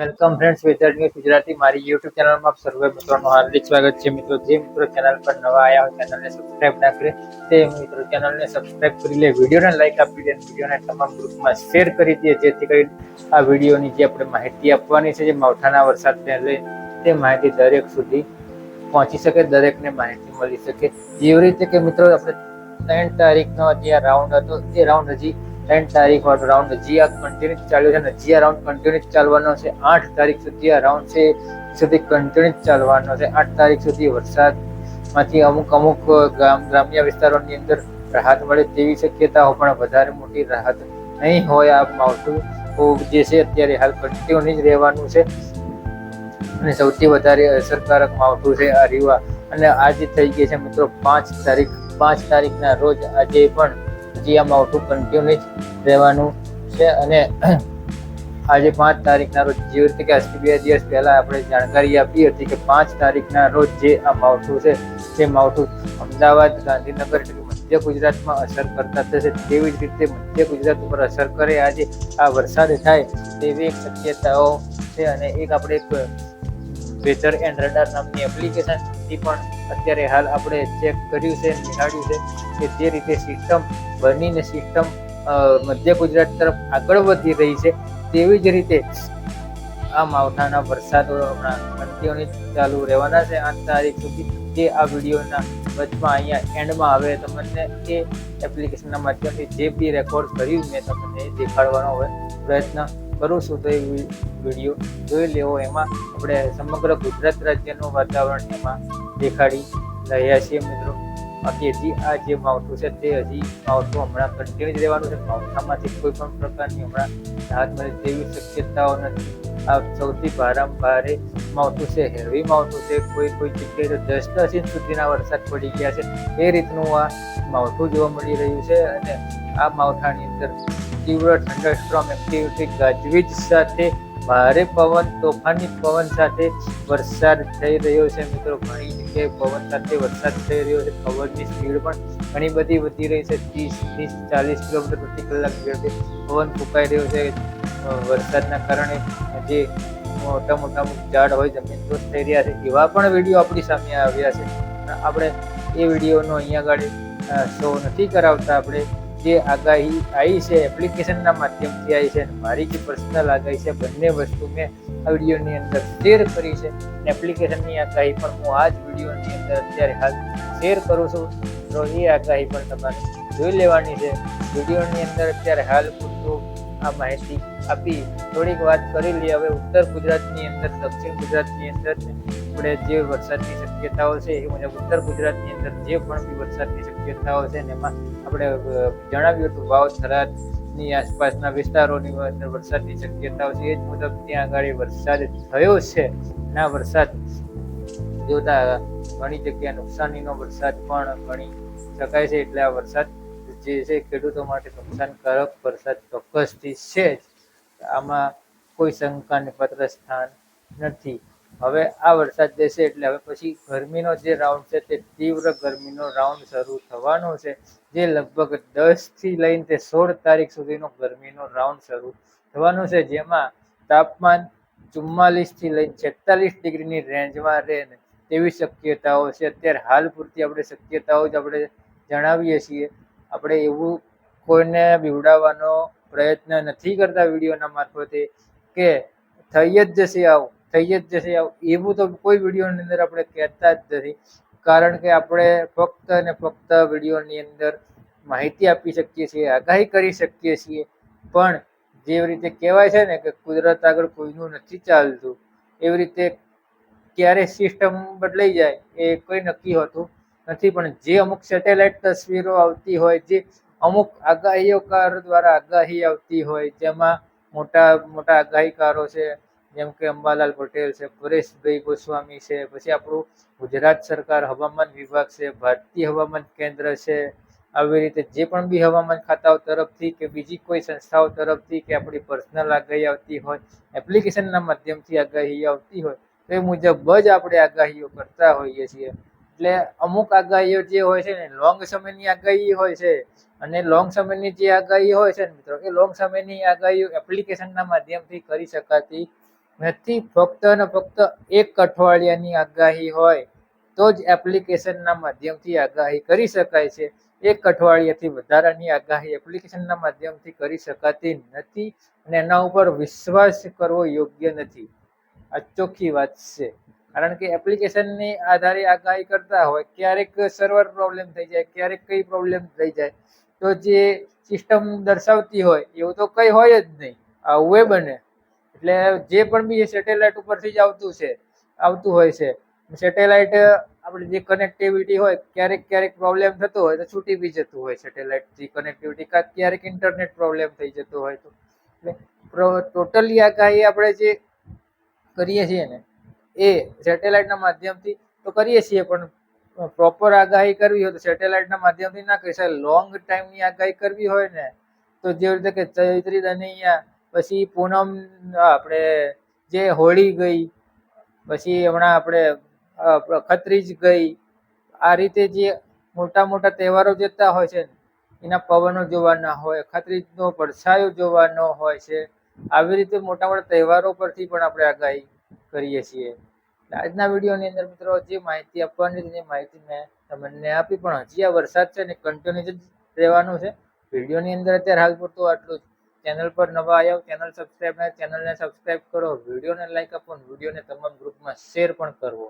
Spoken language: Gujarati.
Welcome friends weather news Gujarati મારી યુટ્યુબ ચેનલમાં આપ સર્વે મિત્રોનું હાર્દિક સ્વાગત છે મિત્રો. જે મિત્રો ચેનલ પર નવા આવ્યા હોય ચેનલને સબસ્ક્રાઇબ ના કરે, તે મિત્રો ચેનલને સબસ્ક્રાઇબ કરી લે, વિડીયોને લાઈક આપી દે, વિડીયોને તમામ ગ્રુપમાં શેર કરી દે, જેથી કરી આ વિડીયોની જે આપણે માહિતી આપવાની છે, જે માવઠાના વરસાદને લઈ, તે માહિતી દરેક સુધી પહોંચી શકે, દરેકને માહિતી મળી શકે. જેવી રીતે કે મિત્રો, આપણે ત્રણ તારીખનો જે રાઉન્ડ હતો, એ રાઉન્ડ હજી ત્રણ તારીખ વાળો રાઉન્ડ જે આ કન્ટિન્યુ ચાલ્યો છે અને હજી આ રાઉન્ડ કન્ટિન્યુ ચાલવાનો છે, આઠ તારીખ સુધી આ રાઉન્ડ છે સુધી કન્ટિન્યુ ચાલવાનો છે. આઠ તારીખ સુધી વરસાદમાંથી અમુક અમુક ગામ, ગ્રામ્ય વિસ્તારોની અંદર રાહત મળે તેવી શક્યતાઓ પણ વધારે મોટી રાહત નહીં હોય. આ માવઠું જે છે અત્યારે હાલ કન્ટિન્યુ જ રહેવાનું છે. અને સૌથી વધારે અસરકારક માવઠું છે આ રીવા. અને આજે થઈ ગઈ છે મિત્રો પાંચ તારીખ. પાંચ તારીખના રોજ આજે પણ હજી આ માવઠું કન્ટિન્યુ રહેવાનું છે અને આજે પાંચ તારીખના રોજ જે રીતે કે આજથી બે દિવસ પહેલા આપણે જાણકારી આપી હતી કે પાંચ તારીખના રોજ જે આ માવઠું છે તે માવઠું અમદાવાદ, ગાંધીનગર એટલે મધ્ય ગુજરાતમાં અસર કરતા થશે, તેવી જ રીતે મધ્ય ગુજરાત ઉપર અસર કરે, આજે આ વરસાદ થાય તેવી એક શક્યતાઓ છે અને એક આપણે એક વેધર એન્ડ રડાર નામની એપ્લિકેશનથી પણ અત્યારે હાલ આપણે ચેક કર્યું છે, નિહાળ્યું છે કે જે રીતે સિસ્ટમ બનીને સિસ્ટમ મધ્ય ગુજરાત તરફ આગળ વધી રહી છે, તેવી જ રીતે આ માવઠાના વરસાદો હમણાં કન્ટિન્યુ ચાલુ રહેવાના છે. આઠ તારીખ સુધી જે આ વિડીયોના વચમાં અહીંયા એન્ડમાં આવે, તમને એ એપ્લિકેશનના માધ્યમથી જે બી રેકોર્ડ કર્યું મેં તમને દેખાડવાનો હવે પ્રયત્ન કરું છું. તો એ વીડિયો જોઈ લેવો. એમાં આપણે સમગ્ર ગુજરાત રાજ્યનું વાતાવરણ એમાં દેખાડી રહ્યા છીએ મિત્રો. બાકી હજી આ જે માવઠું છે તે હજી માવઠું હમણાં કન્ટિન્યુ જ રહેવાનું છે. માવઠામાંથી કોઈ પણ પ્રકારની હમણાં રાહત મળે તેવી શક્યતાઓ નથી. આ સૌથી ભારેમાં ભારે માવઠું છે હેવી માવઠું છે. કોઈ કોઈ જગ્યાએ તો દસ દસ ઇંચ સુધીના વરસાદ પડી ગયા છે. એ રીતનું આ માવઠું જોવા મળી રહ્યું છે અને આ માવઠાની અંદર તીવ્ર થંડરસ્ટ્રોમ એક્ટિવિટી ગાજવીજ સાથે ભારે પવન, તોફાની પવન સાથે વરસાદ થઈ રહ્યો છે. મિત્રો, ઘણી જગ્યાએ પવન સાથે વરસાદ થઈ રહ્યો છે. પવનની સ્પીડ પણ ઘણી બધી વધી રહી છે. ત્રીસ ત્રીસ, ચાલીસ કિલોમીટર પ્રતિ કલાક ઝડપે પવન ફૂંકાઈ રહ્યો છે. વરસાદના કારણે જે મોટા મોટા ઝાડ હોય, જમીન દોષ થઈ રહ્યા છે. એવા પણ વીડિયો આપણી સામે આવ્યા છે. આપણે એ વિડીયોનો અહીંયા આગળ શો નથી કરાવતા. આપણે જે આગાહી આવી છે એપ્લિકેશનના માધ્યમથી આવી છે અને મારી જે પર્સનલ આગાહી છે, બંને વસ્તુ મેં આ વિડીયોની અંદર શેર કરી છે. એપ્લિકેશનની આગાહી પણ હું આ જ વિડીયોની અંદર અત્યારે હાલ શેર કરું છું. તો એ આગાહી પણ તમારે જોઈ લેવાની છે. વિડીયોની અંદર અત્યારે હાલ પૂરતું આ માહિતી આપી થોડીક વાત કરી લઈએ હવે ઉત્તર ગુજરાતની અંદર, દક્ષિણ ગુજરાતની અંદર આપણે જે વરસાદની શક્યતાઓ છે એ મુજબ ઉત્તર ગુજરાતની અંદર જે પણ બી વરસાદની શક્યતાઓ છે ને એમાં આપણે જણાવ્યું હતું ભાવ થરાદની આસપાસના વિસ્તારોની અંદર વરસાદની શક્યતાઓ છે. એ જ મુજબ ત્યાં આગળ વરસાદ થયો છે ના વરસાદ જોતા ઘણી જગ્યાએ નુકસાનીનો વરસાદ પણ ગણી શકાય છે. એટલે આ વરસાદ જે છે ખેડૂતો માટે નુકસાનકારક વરસાદ ચોક્કસથી છે જ. આમાં કોઈ શંકાને પત્ર સ્થાન નથી. હવે આ વરસાદ દેશે એટલે હવે પછી ગરમીનો જે રાઉન્ડ છે તે તીવ્ર ગરમીનો રાઉન્ડ શરૂ થવાનો છે. જે લગભગ દસથી લઈને તે સોળ તારીખ સુધીનો ગરમીનો રાઉન્ડ શરૂ થવાનો છે. જેમાં તાપમાન ચુમ્માલીસથી લઈને છેતાલીસ ડિગ્રીની રેન્જમાં રહે ને તેવી શક્યતાઓ છે. અત્યારે હાલ પૂરતી આપણે શક્યતાઓ જ આપણે જણાવીએ છીએ. આપણે એવું કોઈને બીવડાવવાનો પ્રયત્ન નથી કરતા વિડીયોના મારફતે કે થઈ જ જશે આવું. થઈ જ જશે. એવું તો કોઈ વિડીયોની અંદર આપણે કહેતા જ નથી. કારણ કે આપણે ફક્ત અને ફક્ત વિડીયોની અંદર માહિતી આપી શકીએ છીએ, આગાહી કરી શકીએ છીએ. પણ જેવી રીતે કહેવાય છે ને કે કુદરત આગળ કોઈનું નથી ચાલતું, એવી રીતે ક્યારે સિસ્ટમ બદલાઈ જાય એ કોઈ નક્કી હોતું નથી. પણ જે અમુક સેટેલાઇટ તસવીરો આવતી હોય, જે અમુક આગાહીઓકાર દ્વારા આગાહી આવતી હોય, જેમાં મોટા મોટા આગાહીકારો છે જેમ કે અંબાલાલ પટેલ છે, પરેશભાઈ ગોસ્વામી છે, પછી આપણું ગુજરાત સરકાર હવામાન વિભાગ છે, ભારતીય હવામાન કેન્દ્ર છે, આવી રીતે જે પણ બી હવામાન ખાતાઓ તરફથી કે બીજી કોઈ સંસ્થાઓ તરફથી કે આપણી પર્સનલ આગાહી આવતી હોય એપ્લિકેશનના માધ્યમથી આગાહી આવતી હોય, તો એ મુજબ જ આપણે આગાહીઓ કરતા હોઈએ છીએ. એટલે અમુક આગાહીઓ જે હોય છે ને લોંગ સમયની આગાહી હોય છે, અને લોંગ સમયની જે આગાહી હોય છે ને મિત્રો, એ લોંગ સમયની આગાહીઓ એપ્લિકેશનના માધ્યમથી કરી શકાતી નથી, ફક્ત અને ફક્ત એક અઠવાડિયાની આગાહી હોય તો જ એપ્લિકેશનના માધ્યમથી આગાહી કરી શકાય છે. એક અઠવાડિયાથી વધારાની આગાહી એપ્લિકેશનના માધ્યમથી કરી શકાતી નથી અને એના ઉપર વિશ્વાસ કરવો યોગ્ય નથી. આ ચોખ્ખી વાત છે. કારણ કે એપ્લિકેશનની આધારે આગાહી કરતા હોય, ક્યારેક સર્વર પ્રોબ્લેમ થઈ જાય, ક્યારેક કઈ પ્રોબ્લેમ થઈ જાય, તો જે સિસ્ટમ દર્શાવતી હોય, એવું તો કંઈ હોય જ નહીં. આવું એ બને. એટલે જે પણ બી સેટેલાઇટ ઉપરથી જ આવતું છે, આવતું હોય છે. સેટેલાઇટ આપણે જે કનેક્ટિવિટી હોય, ક્યારેક ક્યારેક પ્રોબ્લેમ થતો હોય તો છૂટી બી જતું હોય સેટેલાઇટથી કનેક્ટિવિટી કાં ક્યારેક ઇન્ટરનેટ પ્રોબ્લેમ થઈ જતો હોય તો. એટલે ટોટલી આગાહી આપણે જે કરીએ છીએ ને, એ સેટેલાઇટના માધ્યમથી તો કરીએ છીએ, પણ પ્રોપર આગાહી કરવી હોય તો સેટેલાઇટના માધ્યમથી ના કરી લોંગ ટાઈમની આગાહી કરવી હોય ને, તો જે રીતે કે ચૈત્રી દનૈયા પછી પૂનમ આપણે જે હોળી ગઈ, પછી હમણાં આપણે ખત્રીજ ગઈ, આ રીતે જે મોટા મોટા તહેવારો જતા હોય છે એના પવનો જોવાના હોય, ખત્રીજનો પડછાયો જોવાનો હોય છે, આવી રીતે મોટા મોટા તહેવારો પરથી પણ આપણે આગાહી કરીએ છીએ. આજના વિડીયોની અંદર મિત્રો જે માહિતી આપવાની હતી માહિતી મેં તમને આપી, પણ હજી આ વરસાદ છે ને કન્ટિન્યુ જ રહેવાનું છે. વિડીયોની અંદર અત્યારે હાલ પૂરતું આટલું જ. ચેનલ પર નવા આવ્યા ચેનલ સબસ્ક્રાઈબ ના ચેનલને સબસ્ક્રાઈબ કરો. વિડીયોને લાઈક આપો વિડીયોને તમામ ગ્રુપમાં શેર પણ કરવો.